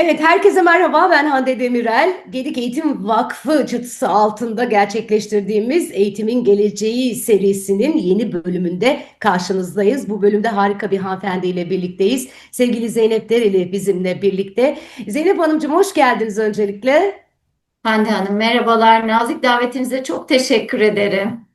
Evet, herkese merhaba. Ben Hande Demirel. Gedik Eğitim Vakfı çatısı altında gerçekleştirdiğimiz Eğitimin Geleceği serisinin yeni bölümünde karşınızdayız. Bu bölümde harika bir hanımefendiyle birlikteyiz. Sevgili Zeynep Dereli bizimle birlikte. Zeynep Hanımcığım hoş geldiniz öncelikle. Hande Hanım merhabalar. Nazik davetinize çok teşekkür ederim.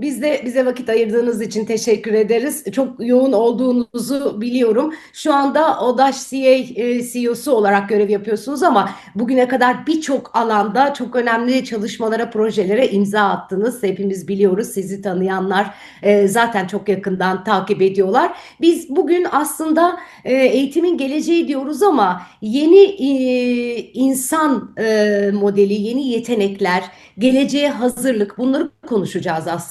Biz de bize vakit ayırdığınız için teşekkür ederiz. Çok yoğun olduğunuzu biliyorum. Şu anda Odaş CA e, CEO'su olarak görev yapıyorsunuz ama bugüne kadar birçok alanda çok önemli çalışmalara, projelere imza attınız. Hepimiz biliyoruz. Sizi tanıyanlar e, zaten çok yakından takip ediyorlar. Biz bugün aslında e, eğitimin geleceği diyoruz ama yeni insan modeli, yeni yetenekler, geleceğe hazırlık bunları konuşacağız aslında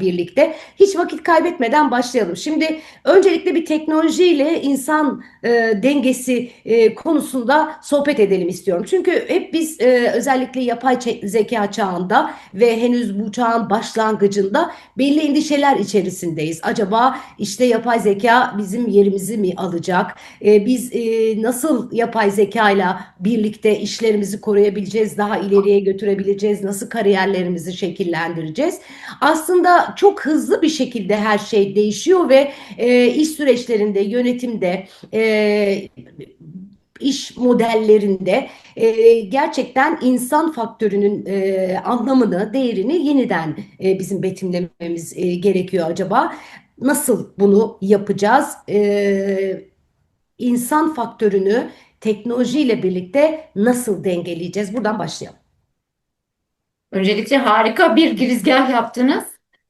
birlikte. Hiç vakit kaybetmeden başlayalım. Şimdi öncelikle bir teknolojiyle insan e, dengesi e, konusunda sohbet edelim istiyorum. Çünkü hep biz e, özellikle yapay zeka çağında ve henüz bu çağın başlangıcında belli endişeler içerisindeyiz. Acaba işte yapay zeka bizim yerimizi mi alacak? E, biz e, nasıl yapay zekayla birlikte işlerimizi koruyabileceğiz, daha ileriye götürebileceğiz, nasıl kariyerlerimizi şekillendireceğiz? Aslında çok hızlı bir şekilde her şey değişiyor ve e, iş süreçlerinde, yönetimde, e, iş modellerinde e, gerçekten insan faktörünün e, anlamını, değerini yeniden e, bizim betimlememiz e, gerekiyor acaba. Nasıl bunu yapacağız? E, insan faktörünü teknolojiyle birlikte nasıl dengeleyeceğiz? Buradan başlayalım. Öncelikle harika bir girizgah yaptınız.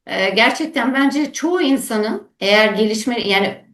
Ee, gerçekten bence çoğu insanın eğer gelişme yani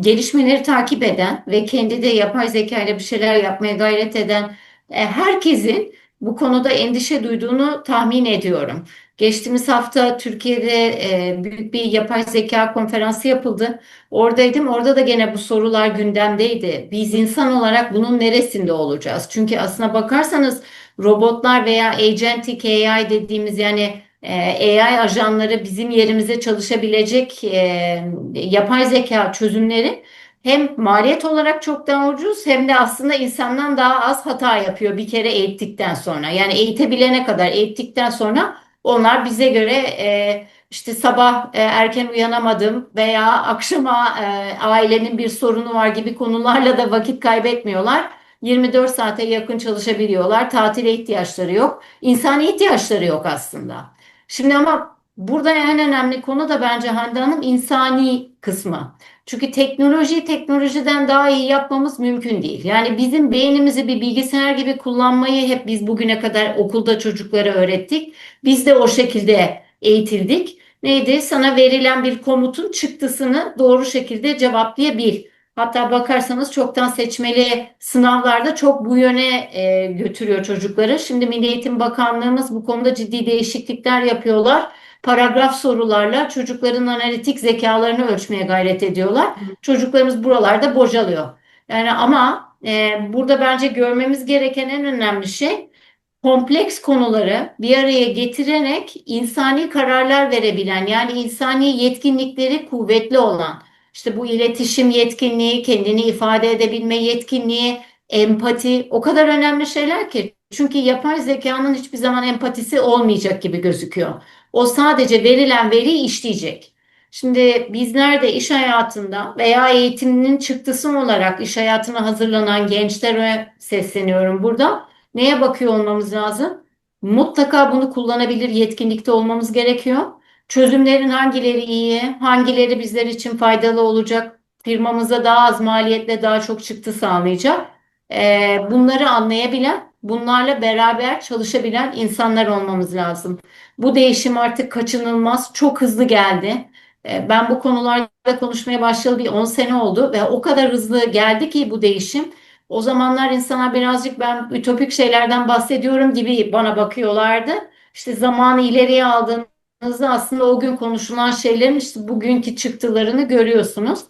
gelişmeleri takip eden ve kendi de yapay zeka ile bir şeyler yapmaya gayret eden e, herkesin bu konuda endişe duyduğunu tahmin ediyorum. Geçtiğimiz hafta Türkiye'de e, büyük bir yapay zeka konferansı yapıldı. Oradaydım. Orada da gene bu sorular gündemdeydi. Biz insan olarak bunun neresinde olacağız? Çünkü aslına bakarsanız robotlar veya agentic AI dediğimiz yani e, AI ajanları bizim yerimize çalışabilecek e, yapay zeka çözümleri hem maliyet olarak çok daha ucuz hem de aslında insandan daha az hata yapıyor bir kere eğittikten sonra. Yani eğitebilene kadar eğittikten sonra onlar bize göre e, işte sabah e, erken uyanamadım veya akşama e, ailenin bir sorunu var gibi konularla da vakit kaybetmiyorlar. 24 saate yakın çalışabiliyorlar. Tatile ihtiyaçları yok. İnsani ihtiyaçları yok aslında. Şimdi ama burada en önemli konu da bence Hande Hanım insani kısmı. Çünkü teknolojiyi teknolojiden daha iyi yapmamız mümkün değil. Yani bizim beynimizi bir bilgisayar gibi kullanmayı hep biz bugüne kadar okulda çocuklara öğrettik. Biz de o şekilde eğitildik. Neydi? Sana verilen bir komutun çıktısını doğru şekilde cevaplayabil. Hatta bakarsanız çoktan seçmeli sınavlarda çok bu yöne e, götürüyor çocukları. Şimdi Milli Eğitim Bakanlığımız bu konuda ciddi değişiklikler yapıyorlar. Paragraf sorularla çocukların analitik zekalarını ölçmeye gayret ediyorlar. Çocuklarımız buralarda bocalıyor. Yani ama e, burada bence görmemiz gereken en önemli şey kompleks konuları bir araya getirerek insani kararlar verebilen yani insani yetkinlikleri kuvvetli olan işte bu iletişim yetkinliği, kendini ifade edebilme yetkinliği, empati o kadar önemli şeyler ki. Çünkü yapay zekanın hiçbir zaman empatisi olmayacak gibi gözüküyor. O sadece verilen veriyi işleyecek. Şimdi bizler de iş hayatında veya eğitiminin çıktısı olarak iş hayatına hazırlanan gençlere sesleniyorum burada. Neye bakıyor olmamız lazım? Mutlaka bunu kullanabilir yetkinlikte olmamız gerekiyor. Çözümlerin hangileri iyi, hangileri bizler için faydalı olacak, firmamıza daha az maliyetle daha çok çıktı sağlayacak. Ee, bunları anlayabilen, bunlarla beraber çalışabilen insanlar olmamız lazım. Bu değişim artık kaçınılmaz, çok hızlı geldi. Ee, ben bu konularda konuşmaya başlayalı bir 10 sene oldu ve o kadar hızlı geldi ki bu değişim. O zamanlar insana birazcık ben ütopik şeylerden bahsediyorum gibi bana bakıyorlardı. İşte zamanı ileriye aldığınızda aslında o gün konuşulan şeylerin işte bugünkü çıktılarını görüyorsunuz.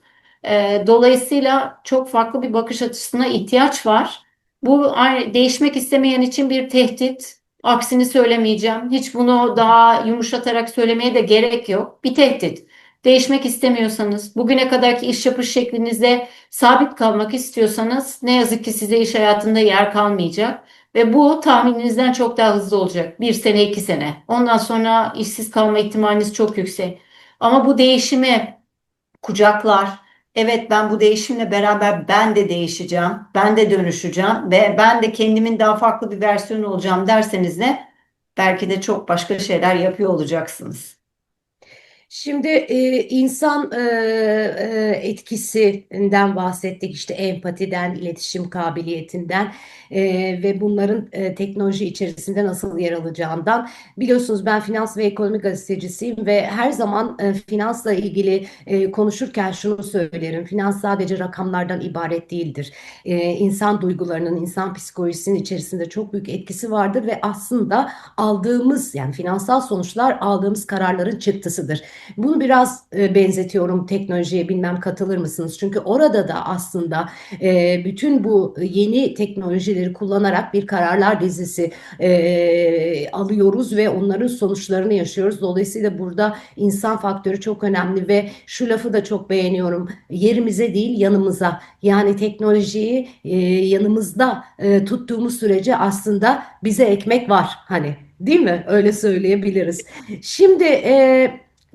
Ee, dolayısıyla çok farklı bir bakış açısına ihtiyaç var. Bu değişmek istemeyen için bir tehdit. Aksini söylemeyeceğim. Hiç bunu daha yumuşatarak söylemeye de gerek yok. Bir tehdit. Değişmek istemiyorsanız, bugüne kadarki iş yapış şeklinizde sabit kalmak istiyorsanız ne yazık ki size iş hayatında yer kalmayacak. Ve bu tahmininizden çok daha hızlı olacak. Bir sene, iki sene. Ondan sonra işsiz kalma ihtimaliniz çok yüksek. Ama bu değişimi kucaklar. Evet ben bu değişimle beraber ben de değişeceğim, ben de dönüşeceğim ve ben de kendimin daha farklı bir versiyonu olacağım derseniz de belki de çok başka şeyler yapıyor olacaksınız. Şimdi e, insan e, e, etkisinden bahsettik işte empatiden, iletişim kabiliyetinden e, ve bunların e, teknoloji içerisinde nasıl yer alacağından. Biliyorsunuz ben finans ve ekonomi gazetecisiyim ve her zaman e, finansla ilgili e, konuşurken şunu söylerim. Finans sadece rakamlardan ibaret değildir. E, insan duygularının, insan psikolojisinin içerisinde çok büyük etkisi vardır ve aslında aldığımız yani finansal sonuçlar aldığımız kararların çıktısıdır. Bunu biraz e, benzetiyorum teknolojiye bilmem katılır mısınız? Çünkü orada da aslında e, bütün bu yeni teknolojileri kullanarak bir kararlar dizisi e, alıyoruz ve onların sonuçlarını yaşıyoruz. Dolayısıyla burada insan faktörü çok önemli ve şu lafı da çok beğeniyorum. Yerimize değil yanımıza. Yani teknolojiyi yanımızda tuttuğumuz sürece aslında bize ekmek var hani. Değil mi? Öyle söyleyebiliriz. Şimdi e,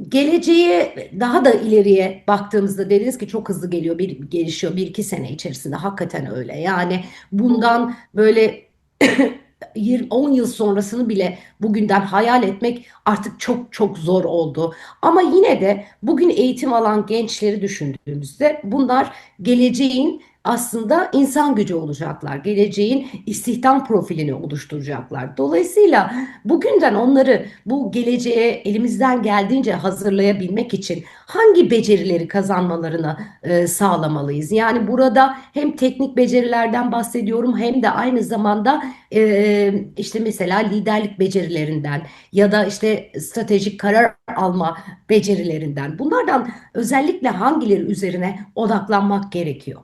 geleceğe daha da ileriye baktığımızda dediniz ki çok hızlı geliyor, bir gelişiyor bir iki sene içerisinde. Hakikaten öyle. Yani bundan böyle 20, 10 yıl sonrasını bile bugünden hayal etmek artık çok çok zor oldu. Ama yine de bugün eğitim alan gençleri düşündüğümüzde bunlar geleceğin aslında insan gücü olacaklar. Geleceğin istihdam profilini oluşturacaklar. Dolayısıyla bugünden onları bu geleceğe elimizden geldiğince hazırlayabilmek için hangi becerileri kazanmalarını e, sağlamalıyız? Yani burada hem teknik becerilerden bahsediyorum hem de aynı zamanda e, işte mesela liderlik becerilerinden ya da işte stratejik karar alma becerilerinden. Bunlardan özellikle hangileri üzerine odaklanmak gerekiyor?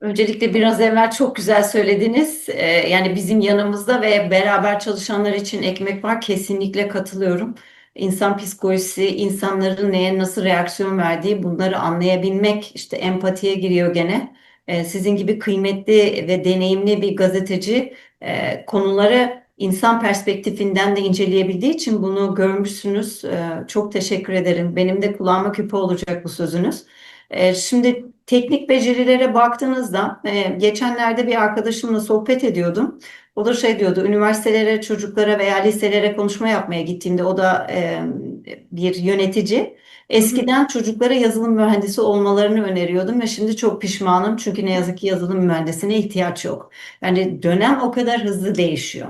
Öncelikle biraz evvel çok güzel söylediniz. Ee, yani bizim yanımızda ve beraber çalışanlar için ekmek var. Kesinlikle katılıyorum. İnsan psikolojisi, insanların neye nasıl reaksiyon verdiği bunları anlayabilmek işte empatiye giriyor gene. Ee, sizin gibi kıymetli ve deneyimli bir gazeteci e, konuları insan perspektifinden de inceleyebildiği için bunu görmüşsünüz. Ee, çok teşekkür ederim. Benim de kulağıma küpe olacak bu sözünüz. Ee, şimdi teknik becerilere baktığınızda e, geçenlerde bir arkadaşımla sohbet ediyordum. O da şey diyordu, üniversitelere, çocuklara veya liselere konuşma yapmaya gittiğimde o da e, bir yönetici. Eskiden çocuklara yazılım mühendisi olmalarını öneriyordum ve şimdi çok pişmanım çünkü ne yazık ki yazılım mühendisine ihtiyaç yok. Yani dönem o kadar hızlı değişiyor.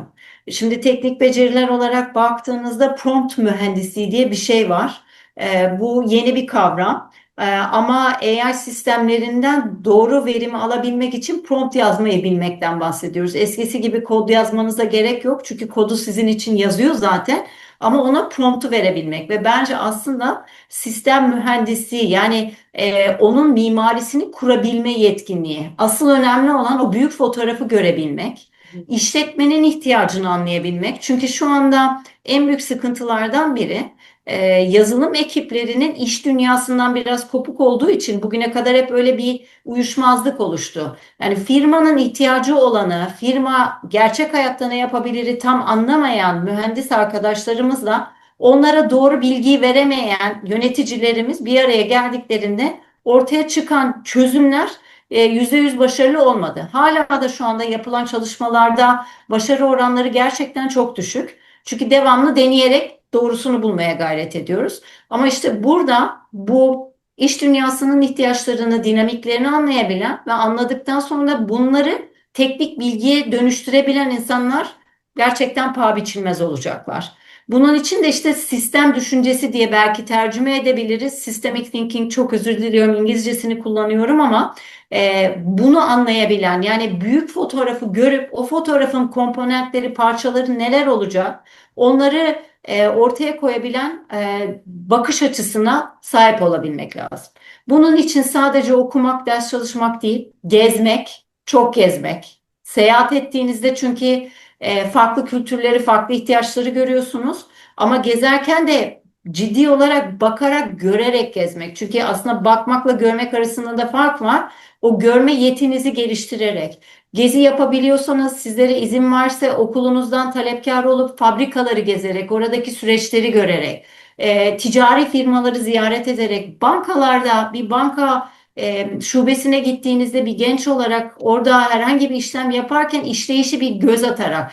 Şimdi teknik beceriler olarak baktığınızda prompt mühendisliği diye bir şey var. E, bu yeni bir kavram. Ee, ama AI sistemlerinden doğru verimi alabilmek için prompt yazmayı bilmekten bahsediyoruz. Eskisi gibi kod yazmanıza gerek yok çünkü kodu sizin için yazıyor zaten. Ama ona promptu verebilmek ve bence aslında sistem mühendisliği yani e, onun mimarisini kurabilme yetkinliği. Asıl önemli olan o büyük fotoğrafı görebilmek. işletmenin ihtiyacını anlayabilmek. Çünkü şu anda en büyük sıkıntılardan biri e, yazılım ekiplerinin iş dünyasından biraz kopuk olduğu için bugüne kadar hep öyle bir uyuşmazlık oluştu. Yani firmanın ihtiyacı olanı, firma gerçek hayatta ne yapabiliri tam anlamayan mühendis arkadaşlarımızla onlara doğru bilgiyi veremeyen yöneticilerimiz bir araya geldiklerinde ortaya çıkan çözümler %100 e, başarılı olmadı. Hala da şu anda yapılan çalışmalarda başarı oranları gerçekten çok düşük. Çünkü devamlı deneyerek doğrusunu bulmaya gayret ediyoruz. Ama işte burada bu iş dünyasının ihtiyaçlarını, dinamiklerini anlayabilen ve anladıktan sonra bunları teknik bilgiye dönüştürebilen insanlar gerçekten paha biçilmez olacaklar. Bunun için de işte sistem düşüncesi diye belki tercüme edebiliriz. Systemic thinking çok özür diliyorum İngilizcesini kullanıyorum ama e, bunu anlayabilen yani büyük fotoğrafı görüp o fotoğrafın komponentleri, parçaları neler olacak onları e, ortaya koyabilen e, bakış açısına sahip olabilmek lazım. Bunun için sadece okumak, ders çalışmak değil, gezmek, çok gezmek. Seyahat ettiğinizde çünkü e, farklı kültürleri, farklı ihtiyaçları görüyorsunuz. Ama gezerken de ciddi olarak bakarak, görerek gezmek. Çünkü aslında bakmakla görmek arasında da fark var. O görme yetinizi geliştirerek. Gezi yapabiliyorsanız, sizlere izin varsa okulunuzdan talepkar olup fabrikaları gezerek, oradaki süreçleri görerek, e, ticari firmaları ziyaret ederek, bankalarda bir banka e, şubesine gittiğinizde bir genç olarak orada herhangi bir işlem yaparken işleyişi bir göz atarak,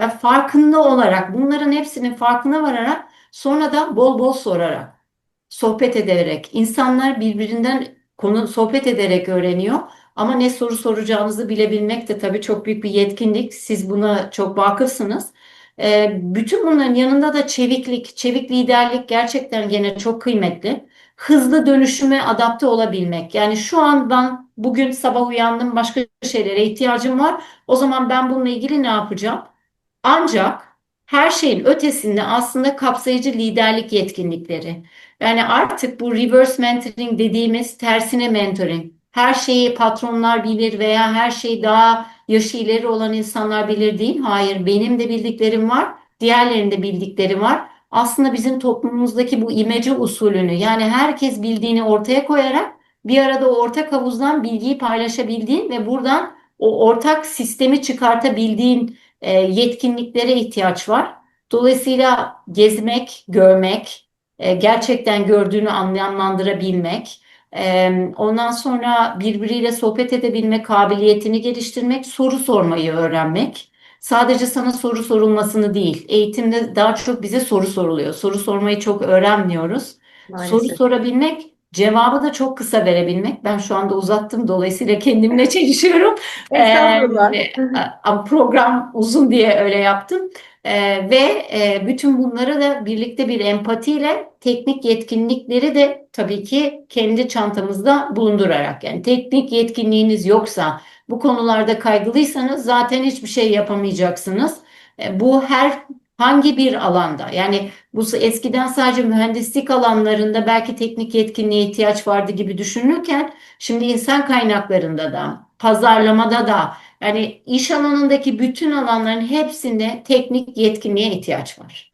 ve farkında olarak, bunların hepsinin farkına vararak, sonra da bol bol sorarak, sohbet ederek, insanlar birbirinden konu sohbet ederek öğreniyor. Ama ne soru soracağınızı bilebilmek de tabii çok büyük bir yetkinlik. Siz buna çok vakıfsınız. Ee, bütün bunların yanında da çeviklik, çevik liderlik gerçekten gene çok kıymetli. Hızlı dönüşüme adapte olabilmek. Yani şu an ben bugün sabah uyandım başka şeylere ihtiyacım var. O zaman ben bununla ilgili ne yapacağım? Ancak her şeyin ötesinde aslında kapsayıcı liderlik yetkinlikleri. Yani artık bu reverse mentoring dediğimiz tersine mentoring. Her şeyi patronlar bilir veya her şeyi daha yaşı ileri olan insanlar bilir değil. Hayır, benim de bildiklerim var, diğerlerinin de bildikleri var. Aslında bizim toplumumuzdaki bu imece usulünü yani herkes bildiğini ortaya koyarak bir arada o ortak havuzdan bilgiyi paylaşabildiğin ve buradan o ortak sistemi çıkartabildiğin e, yetkinliklere ihtiyaç var. Dolayısıyla gezmek, görmek, e, gerçekten gördüğünü anlamlandırabilmek, e, ondan sonra birbiriyle sohbet edebilme kabiliyetini geliştirmek, soru sormayı öğrenmek. Sadece sana soru sorulmasını değil, eğitimde daha çok bize soru soruluyor. Soru sormayı çok öğrenmiyoruz. Soru Maalesef. sorabilmek, cevabı da çok kısa verebilmek. Ben şu anda uzattım, dolayısıyla kendimle çelişiyorum. Ee, program uzun diye öyle yaptım. Ee, ve e, bütün bunları da birlikte bir empatiyle teknik yetkinlikleri de tabii ki kendi çantamızda bulundurarak yani teknik yetkinliğiniz yoksa bu konularda kaygılıysanız zaten hiçbir şey yapamayacaksınız. E, bu her hangi bir alanda yani bu eskiden sadece mühendislik alanlarında belki teknik yetkinliğe ihtiyaç vardı gibi düşünülürken şimdi insan kaynaklarında da pazarlamada da yani iş alanındaki bütün alanların hepsinde teknik yetkinliğe ihtiyaç var.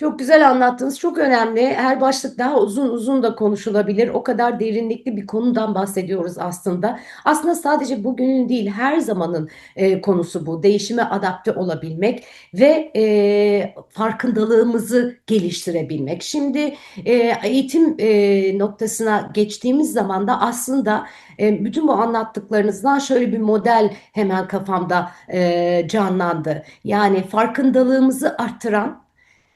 Çok güzel anlattınız. Çok önemli. Her başlık daha uzun uzun da konuşulabilir. O kadar derinlikli bir konudan bahsediyoruz aslında. Aslında sadece bugünün değil, her zamanın e, konusu bu. Değişime adapte olabilmek ve e, farkındalığımızı geliştirebilmek. Şimdi e, eğitim e, noktasına geçtiğimiz zaman da aslında e, bütün bu anlattıklarınızdan şöyle bir model hemen kafamda e, canlandı. Yani farkındalığımızı arttıran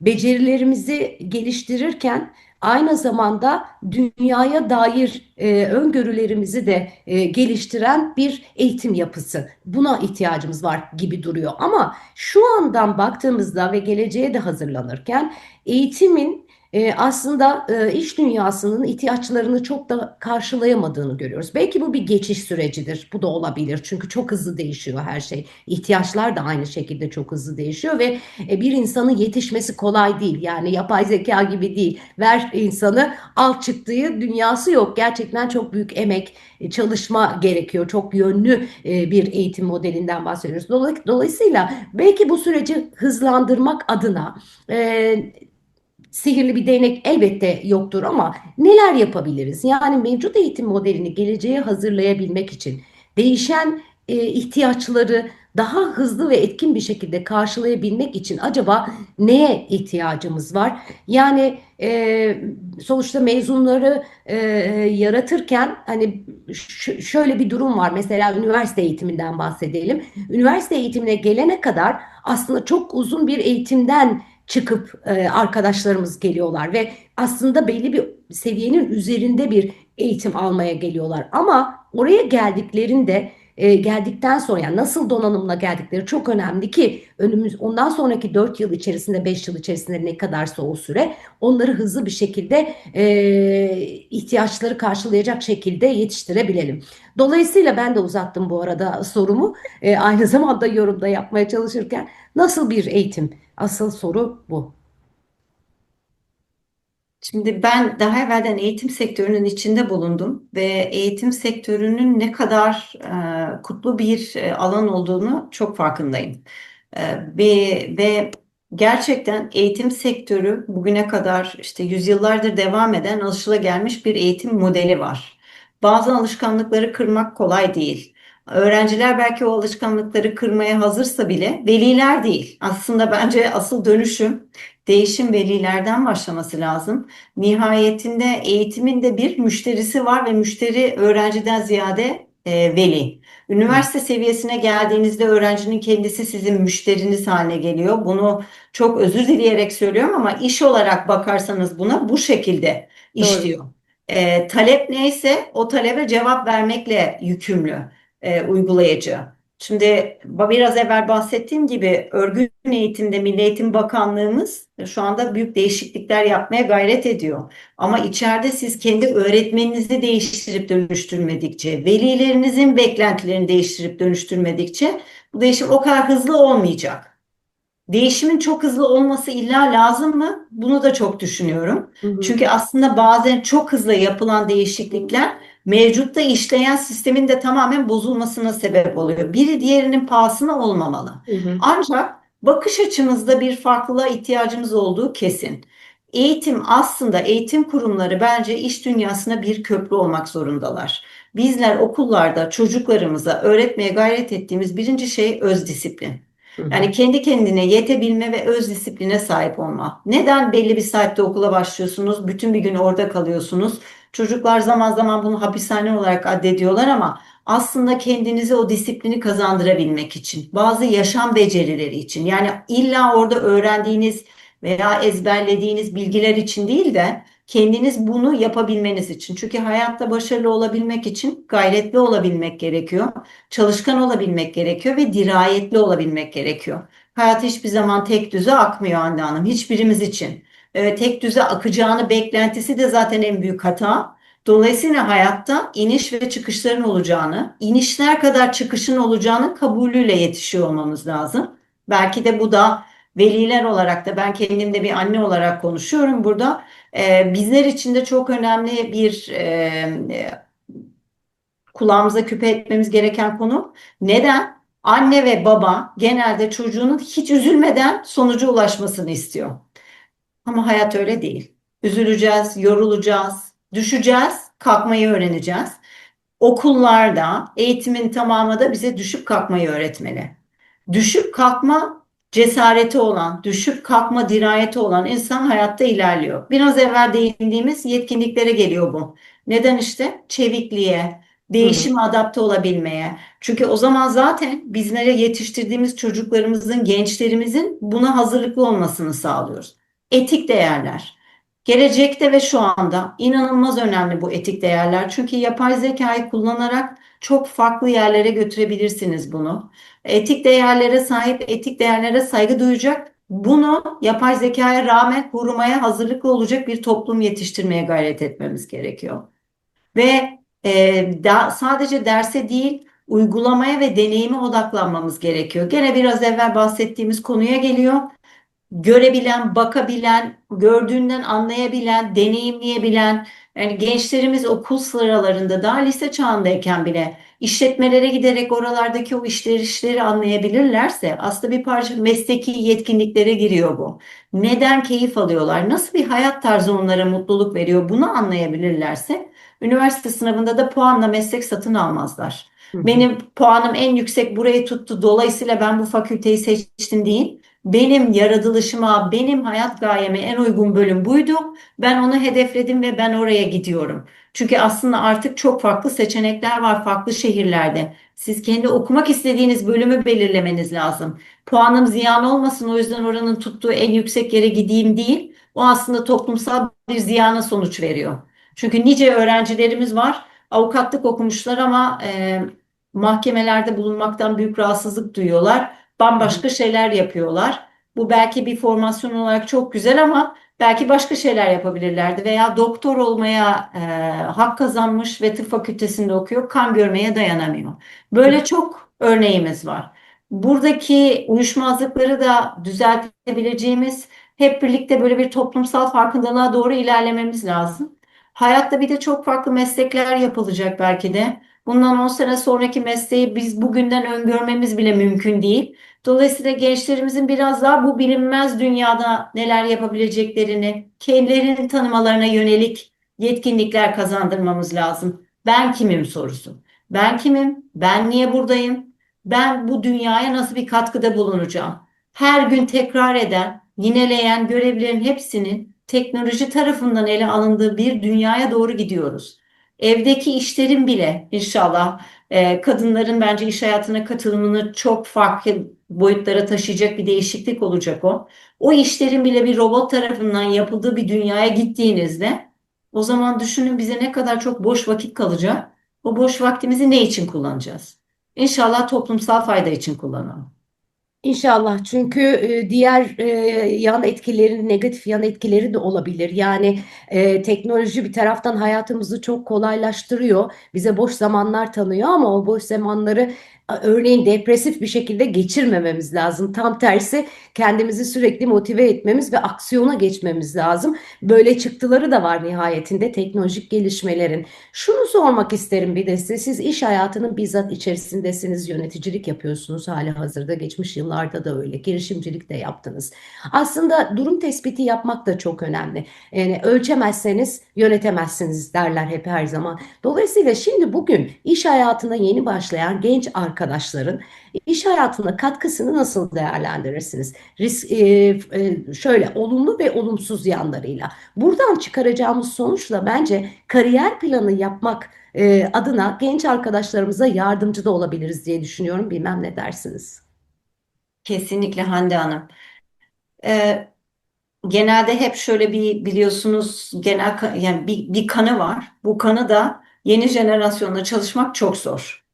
becerilerimizi geliştirirken aynı zamanda dünyaya dair e, öngörülerimizi de e, geliştiren bir eğitim yapısı. Buna ihtiyacımız var gibi duruyor. Ama şu andan baktığımızda ve geleceğe de hazırlanırken eğitimin e, aslında e, iş dünyasının ihtiyaçlarını çok da karşılayamadığını görüyoruz. Belki bu bir geçiş sürecidir. Bu da olabilir. Çünkü çok hızlı değişiyor her şey. İhtiyaçlar da aynı şekilde çok hızlı değişiyor ve e, bir insanın yetişmesi kolay değil. Yani yapay zeka gibi değil. Ver insanı al çıktığı dünyası yok. Gerçekten çok büyük emek, e, çalışma gerekiyor. Çok yönlü e, bir eğitim modelinden bahsediyoruz. Dolay- Dolayısıyla belki bu süreci hızlandırmak adına e, sihirli bir değnek elbette yoktur ama neler yapabiliriz? Yani mevcut eğitim modelini geleceğe hazırlayabilmek için değişen e, ihtiyaçları daha hızlı ve etkin bir şekilde karşılayabilmek için acaba neye ihtiyacımız var? Yani e, sonuçta mezunları e, yaratırken hani şöyle bir durum var. Mesela üniversite eğitiminden bahsedelim. Üniversite eğitimine gelene kadar aslında çok uzun bir eğitimden çıkıp e, arkadaşlarımız geliyorlar ve aslında belli bir seviyenin üzerinde bir eğitim almaya geliyorlar. Ama oraya geldiklerinde e, geldikten sonra yani nasıl donanımla geldikleri çok önemli ki önümüz ondan sonraki 4 yıl içerisinde 5 yıl içerisinde ne kadarsa o süre onları hızlı bir şekilde e, ihtiyaçları karşılayacak şekilde yetiştirebilelim. Dolayısıyla ben de uzattım bu arada sorumu. E, aynı zamanda yorumda yapmaya çalışırken nasıl bir eğitim? Asıl soru bu. Şimdi ben daha evvelden eğitim sektörünün içinde bulundum ve eğitim sektörünün ne kadar e, kutlu bir e, alan olduğunu çok farkındayım. E, ve ve Gerçekten eğitim sektörü bugüne kadar işte yüzyıllardır devam eden alışılagelmiş bir eğitim modeli var. Bazı alışkanlıkları kırmak kolay değil. Öğrenciler belki o alışkanlıkları kırmaya hazırsa bile veliler değil. Aslında bence asıl dönüşüm, değişim velilerden başlaması lazım. Nihayetinde eğitimin de bir müşterisi var ve müşteri öğrenciden ziyade e, veli. Üniversite seviyesine geldiğinizde öğrencinin kendisi sizin müşteriniz haline geliyor. Bunu çok özür dileyerek söylüyorum ama iş olarak bakarsanız buna bu şekilde Doğru. işliyor. E, talep neyse o talebe cevap vermekle yükümlü e, uygulayıcı. Şimdi biraz evvel bahsettiğim gibi örgün eğitimde Milli Eğitim Bakanlığımız şu anda büyük değişiklikler yapmaya gayret ediyor. Ama içeride siz kendi öğretmeninizi değiştirip dönüştürmedikçe, velilerinizin beklentilerini değiştirip dönüştürmedikçe bu değişim o kadar hızlı olmayacak. Değişimin çok hızlı olması illa lazım mı? Bunu da çok düşünüyorum. Hı hı. Çünkü aslında bazen çok hızlı yapılan değişiklikler mevcutta işleyen sistemin de tamamen bozulmasına sebep oluyor. Biri diğerinin pahasına olmamalı. Hı hı. Ancak bakış açımızda bir farklılığa ihtiyacımız olduğu kesin. Eğitim aslında eğitim kurumları bence iş dünyasına bir köprü olmak zorundalar. Bizler okullarda çocuklarımıza öğretmeye gayret ettiğimiz birinci şey öz disiplin. Yani kendi kendine yetebilme ve öz disipline sahip olma. Neden belli bir saatte okula başlıyorsunuz, bütün bir gün orada kalıyorsunuz? Çocuklar zaman zaman bunu hapishane olarak addediyorlar ama aslında kendinize o disiplini kazandırabilmek için, bazı yaşam becerileri için, yani illa orada öğrendiğiniz veya ezberlediğiniz bilgiler için değil de kendiniz bunu yapabilmeniz için. Çünkü hayatta başarılı olabilmek için gayretli olabilmek gerekiyor, çalışkan olabilmek gerekiyor ve dirayetli olabilmek gerekiyor. Hayat hiçbir zaman tek düze akmıyor Hande Hanım, hiçbirimiz için. E, tek düze akacağını beklentisi de zaten en büyük hata. Dolayısıyla hayatta iniş ve çıkışların olacağını, inişler kadar çıkışın olacağını kabulüyle yetişiyor olmamız lazım. Belki de bu da veliler olarak da ben kendim de bir anne olarak konuşuyorum burada. E, bizler için de çok önemli bir e, e, kulağımıza küpe etmemiz gereken konu. Neden? Anne ve baba genelde çocuğunun hiç üzülmeden sonuca ulaşmasını istiyor. Ama hayat öyle değil. Üzüleceğiz, yorulacağız, düşeceğiz, kalkmayı öğreneceğiz. Okullarda eğitimin tamamı da bize düşüp kalkmayı öğretmeli. Düşüp kalkma cesareti olan, düşüp kalkma dirayeti olan insan hayatta ilerliyor. Biraz evvel değindiğimiz yetkinliklere geliyor bu. Neden işte? Çevikliğe, değişime adapte olabilmeye. Çünkü o zaman zaten bizlere yetiştirdiğimiz çocuklarımızın, gençlerimizin buna hazırlıklı olmasını sağlıyoruz. Etik değerler. Gelecekte ve şu anda inanılmaz önemli bu etik değerler. Çünkü yapay zekayı kullanarak çok farklı yerlere götürebilirsiniz bunu. Etik değerlere sahip, etik değerlere saygı duyacak, bunu yapay zekaya rağmen korumaya hazırlıklı olacak bir toplum yetiştirmeye gayret etmemiz gerekiyor. Ve e, da, sadece derse değil, uygulamaya ve deneyime odaklanmamız gerekiyor. Gene biraz evvel bahsettiğimiz konuya geliyor görebilen, bakabilen, gördüğünden anlayabilen, deneyimleyebilen, yani gençlerimiz okul sıralarında daha lise çağındayken bile işletmelere giderek oralardaki o işleri işleri anlayabilirlerse aslında bir parça mesleki yetkinliklere giriyor bu. Neden keyif alıyorlar? Nasıl bir hayat tarzı onlara mutluluk veriyor? Bunu anlayabilirlerse üniversite sınavında da puanla meslek satın almazlar. Benim puanım en yüksek burayı tuttu. Dolayısıyla ben bu fakülteyi seçtim değil. Benim yaratılışıma, benim hayat gayeme en uygun bölüm buydu. Ben onu hedefledim ve ben oraya gidiyorum. Çünkü aslında artık çok farklı seçenekler var farklı şehirlerde. Siz kendi okumak istediğiniz bölümü belirlemeniz lazım. Puanım ziyan olmasın o yüzden oranın tuttuğu en yüksek yere gideyim değil. O aslında toplumsal bir ziyana sonuç veriyor. Çünkü nice öğrencilerimiz var. Avukatlık okumuşlar ama e, mahkemelerde bulunmaktan büyük rahatsızlık duyuyorlar. Bambaşka şeyler yapıyorlar. Bu belki bir formasyon olarak çok güzel ama belki başka şeyler yapabilirlerdi. Veya doktor olmaya e, hak kazanmış ve tıp fakültesinde okuyor, kan görmeye dayanamıyor. Böyle çok örneğimiz var. Buradaki uyuşmazlıkları da düzeltebileceğimiz, hep birlikte böyle bir toplumsal farkındalığa doğru ilerlememiz lazım. Hayatta bir de çok farklı meslekler yapılacak belki de. Bundan 10 sene sonraki mesleği biz bugünden öngörmemiz bile mümkün değil. Dolayısıyla gençlerimizin biraz daha bu bilinmez dünyada neler yapabileceklerini, kendilerini tanımalarına yönelik yetkinlikler kazandırmamız lazım. Ben kimim sorusu. Ben kimim? Ben niye buradayım? Ben bu dünyaya nasıl bir katkıda bulunacağım? Her gün tekrar eden, yineleyen görevlerin hepsinin teknoloji tarafından ele alındığı bir dünyaya doğru gidiyoruz. Evdeki işlerin bile inşallah e, kadınların bence iş hayatına katılımını çok farklı boyutlara taşıyacak bir değişiklik olacak o. O işlerin bile bir robot tarafından yapıldığı bir dünyaya gittiğinizde o zaman düşünün bize ne kadar çok boş vakit kalacak. O boş vaktimizi ne için kullanacağız? İnşallah toplumsal fayda için kullanalım. İnşallah çünkü e, diğer e, yan etkileri, negatif yan etkileri de olabilir. Yani e, teknoloji bir taraftan hayatımızı çok kolaylaştırıyor, bize boş zamanlar tanıyor ama o boş zamanları örneğin depresif bir şekilde geçirmememiz lazım. Tam tersi kendimizi sürekli motive etmemiz ve aksiyona geçmemiz lazım. Böyle çıktıları da var nihayetinde teknolojik gelişmelerin. Şunu sormak isterim bir de size. Siz iş hayatının bizzat içerisindesiniz, yöneticilik yapıyorsunuz hali hazırda. Geçmiş yıllarda da öyle, girişimcilik de yaptınız. Aslında durum tespiti yapmak da çok önemli. Yani ölçemezseniz yönetemezsiniz derler hep her zaman. Dolayısıyla şimdi bugün iş hayatına yeni başlayan genç arkadaşların iş hayatına katkısını nasıl değerlendirirsiniz? Risk, e, e, şöyle olumlu ve olumsuz yanlarıyla. Buradan çıkaracağımız sonuçla bence kariyer planı yapmak e, adına genç arkadaşlarımıza yardımcı da olabiliriz diye düşünüyorum. Bilmem ne dersiniz? Kesinlikle Hande Hanım. Ee, genelde hep şöyle bir biliyorsunuz genel yani bir, bir kanı var. Bu kanı da yeni jenerasyonla çalışmak çok zor.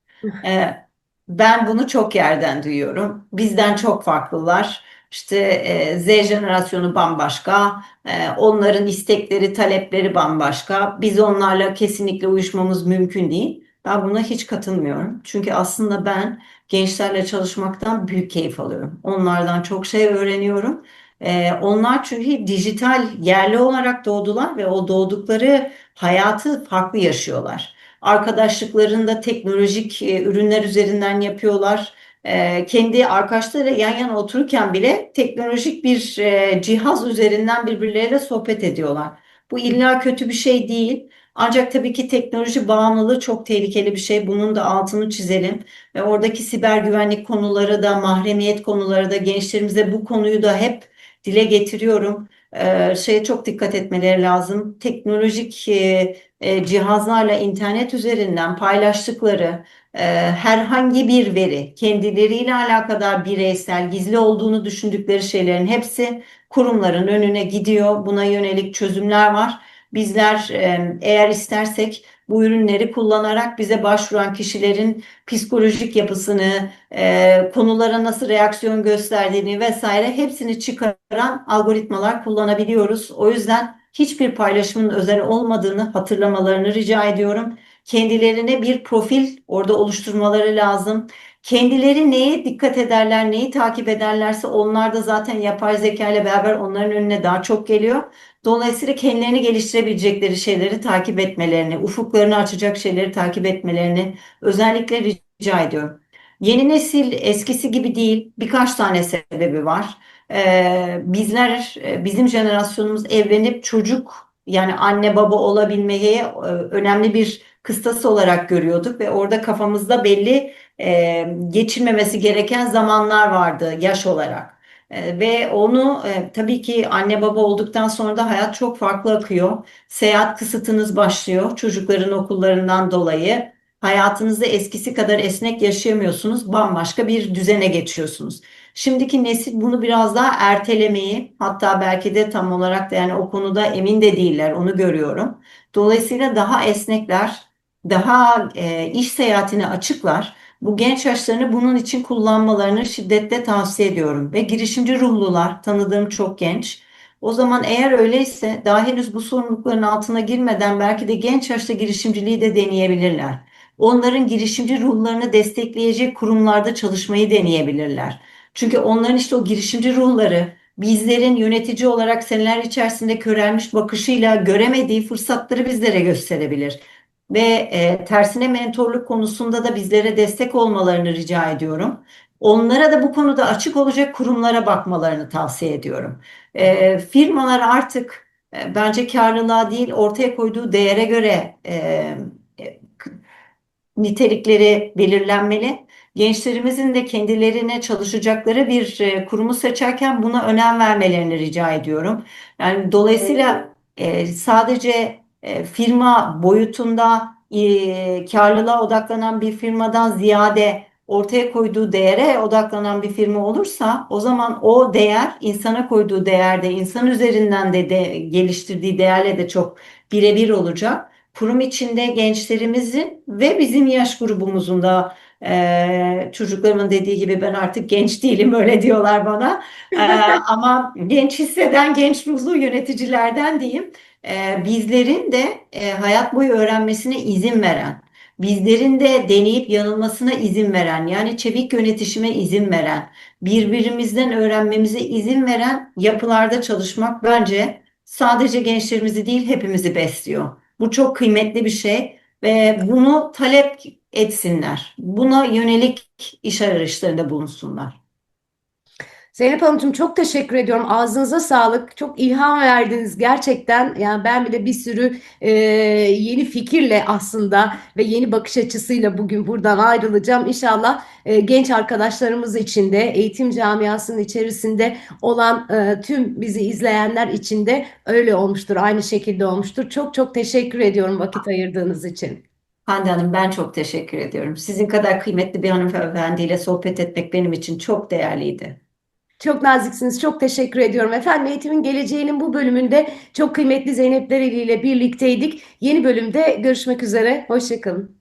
Ee, ben bunu çok yerden duyuyorum. Bizden çok farklılar. İşte e, Z jenerasyonu bambaşka, e, onların istekleri, talepleri bambaşka. Biz onlarla kesinlikle uyuşmamız mümkün değil. Ben buna hiç katılmıyorum. Çünkü aslında ben gençlerle çalışmaktan büyük keyif alıyorum. Onlardan çok şey öğreniyorum. E, onlar çünkü dijital yerli olarak doğdular ve o doğdukları hayatı farklı yaşıyorlar. Arkadaşlıklarında teknolojik e, ürünler üzerinden yapıyorlar. E, kendi arkadaşlarıyla yan yana otururken bile teknolojik bir e, cihaz üzerinden birbirleriyle sohbet ediyorlar. Bu illa kötü bir şey değil. Ancak tabii ki teknoloji bağımlılığı çok tehlikeli bir şey. Bunun da altını çizelim. Ve oradaki siber güvenlik konuları da, mahremiyet konuları da gençlerimize bu konuyu da hep dile getiriyorum. Ee, şeye çok dikkat etmeleri lazım. Teknolojik e, e, cihazlarla internet üzerinden paylaştıkları e, herhangi bir veri, kendileriyle alakadar bireysel, gizli olduğunu düşündükleri şeylerin hepsi kurumların önüne gidiyor. Buna yönelik çözümler var. Bizler eğer istersek bu ürünleri kullanarak bize başvuran kişilerin psikolojik yapısını, e, konulara nasıl reaksiyon gösterdiğini vesaire hepsini çıkaran algoritmalar kullanabiliyoruz. O yüzden hiçbir paylaşımın özel olmadığını hatırlamalarını rica ediyorum. Kendilerine bir profil orada oluşturmaları lazım. Kendileri neye dikkat ederler, neyi takip ederlerse onlar da zaten yapay zeka ile beraber onların önüne daha çok geliyor. Dolayısıyla kendilerini geliştirebilecekleri şeyleri takip etmelerini, ufuklarını açacak şeyleri takip etmelerini özellikle rica ediyorum. Yeni nesil eskisi gibi değil. Birkaç tane sebebi var. Ee, bizler, e, bizim jenerasyonumuz evlenip çocuk yani anne baba olabilmeyi e, önemli bir kıstası olarak görüyorduk ve orada kafamızda belli e, geçilmemesi gereken zamanlar vardı yaş olarak. E, ve onu e, tabii ki anne baba olduktan sonra da hayat çok farklı akıyor. Seyahat kısıtınız başlıyor çocukların okullarından dolayı. Hayatınızda eskisi kadar esnek yaşayamıyorsunuz. Bambaşka bir düzene geçiyorsunuz. Şimdiki nesil bunu biraz daha ertelemeyi, hatta belki de tam olarak da yani o konuda emin de değiller, onu görüyorum. Dolayısıyla daha esnekler, daha e, iş seyahatine açıklar. Bu genç yaşlarını bunun için kullanmalarını şiddetle tavsiye ediyorum. Ve girişimci ruhlular, tanıdığım çok genç. O zaman eğer öyleyse daha henüz bu sorumlulukların altına girmeden belki de genç yaşta girişimciliği de deneyebilirler. Onların girişimci ruhlarını destekleyecek kurumlarda çalışmayı deneyebilirler. Çünkü onların işte o girişimci ruhları bizlerin yönetici olarak seneler içerisinde körelmiş bakışıyla göremediği fırsatları bizlere gösterebilir. Ve e, tersine mentorluk konusunda da bizlere destek olmalarını rica ediyorum. Onlara da bu konuda açık olacak kurumlara bakmalarını tavsiye ediyorum. E, firmalar artık e, bence karlılığa değil ortaya koyduğu değere göre e, e, nitelikleri belirlenmeli. Gençlerimizin de kendilerine çalışacakları bir e, kurumu seçerken buna önem vermelerini rica ediyorum. Yani dolayısıyla e, sadece e, firma boyutunda e, karlılığa odaklanan bir firmadan ziyade ortaya koyduğu değere odaklanan bir firma olursa o zaman o değer insana koyduğu değerde insan üzerinden de, de geliştirdiği değerle de çok birebir olacak. Kurum içinde gençlerimizin ve bizim yaş grubumuzun da e, çocuklarımın dediği gibi ben artık genç değilim öyle diyorlar bana. E, ama genç hisseden genç ruhlu yöneticilerden diyeyim. E, bizlerin de e, hayat boyu öğrenmesine izin veren, bizlerin de deneyip yanılmasına izin veren, yani çevik yönetişime izin veren, birbirimizden öğrenmemize izin veren yapılarda çalışmak bence sadece gençlerimizi değil hepimizi besliyor. Bu çok kıymetli bir şey ve bunu talep etsinler. Buna yönelik iş arayışlarında bulunsunlar. Zeynep Hanımcığım çok teşekkür ediyorum. Ağzınıza sağlık. Çok ilham verdiniz gerçekten. Yani ben bile bir sürü e, yeni fikirle aslında ve yeni bakış açısıyla bugün buradan ayrılacağım. İnşallah e, genç arkadaşlarımız için de eğitim camiasının içerisinde olan e, tüm bizi izleyenler için de öyle olmuştur. Aynı şekilde olmuştur. Çok çok teşekkür ediyorum vakit ayırdığınız için. Hande Hanım ben çok teşekkür ediyorum. Sizin kadar kıymetli bir hanımefendiyle sohbet etmek benim için çok değerliydi. Çok naziksiniz. Çok teşekkür ediyorum. Efendim Eğitimin Geleceğinin bu bölümünde çok kıymetli Zeynep Dereli ile birlikteydik. Yeni bölümde görüşmek üzere. Hoşçakalın.